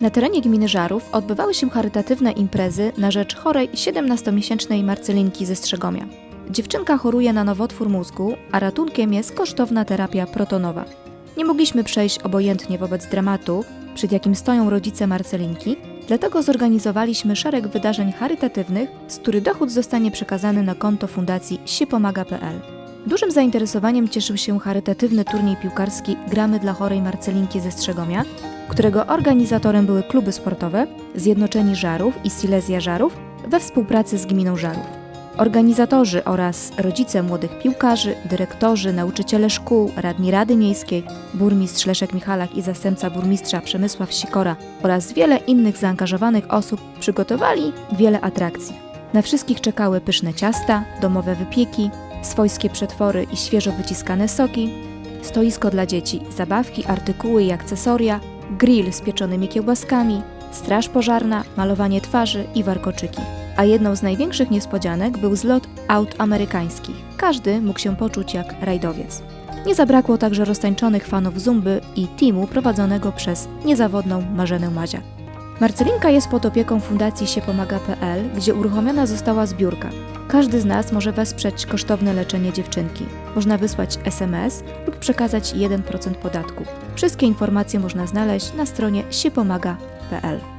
Na terenie gminy Żarów odbywały się charytatywne imprezy na rzecz chorej 17-miesięcznej Marcelinki ze Strzegomia. Dziewczynka choruje na nowotwór mózgu, a ratunkiem jest kosztowna terapia protonowa. Nie mogliśmy przejść obojętnie wobec dramatu, przed jakim stoją rodzice Marcelinki, dlatego zorganizowaliśmy szereg wydarzeń charytatywnych, z których dochód zostanie przekazany na konto fundacji siepomaga.pl. Dużym zainteresowaniem cieszył się charytatywny turniej piłkarski Gramy dla chorej Marcelinki ze Strzegomia, którego organizatorem były kluby sportowe Zjednoczeni Żarów i Silesia Żarów we współpracy z gminą Żarów. Organizatorzy oraz rodzice młodych piłkarzy, dyrektorzy, nauczyciele szkół, radni Rady Miejskiej, burmistrz Leszek Michalak i zastępca burmistrza Przemysław Sikora oraz wiele innych zaangażowanych osób przygotowali wiele atrakcji. Na wszystkich czekały pyszne ciasta, domowe wypieki, swojskie przetwory i świeżo wyciskane soki, stoisko dla dzieci, zabawki, artykuły i akcesoria, grill z pieczonymi kiełbaskami, straż pożarna, malowanie twarzy i warkoczyki. A jedną z największych niespodzianek był zlot aut amerykańskich. Każdy mógł się poczuć jak rajdowiec. Nie zabrakło także roztańczonych fanów zumby i teamu prowadzonego przez niezawodną Marzenę Maziak. Marcelinka jest pod opieką Fundacji siepomaga.pl, gdzie uruchomiona została zbiórka. Każdy z nas może wesprzeć kosztowne leczenie dziewczynki. Można wysłać SMS lub przekazać 1% podatku. Wszystkie informacje można znaleźć na stronie siepomaga.pl.